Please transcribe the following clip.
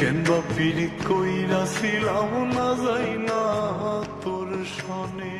কেন পিড়ি কইরা ছিলাম না যাই না তোর সনে।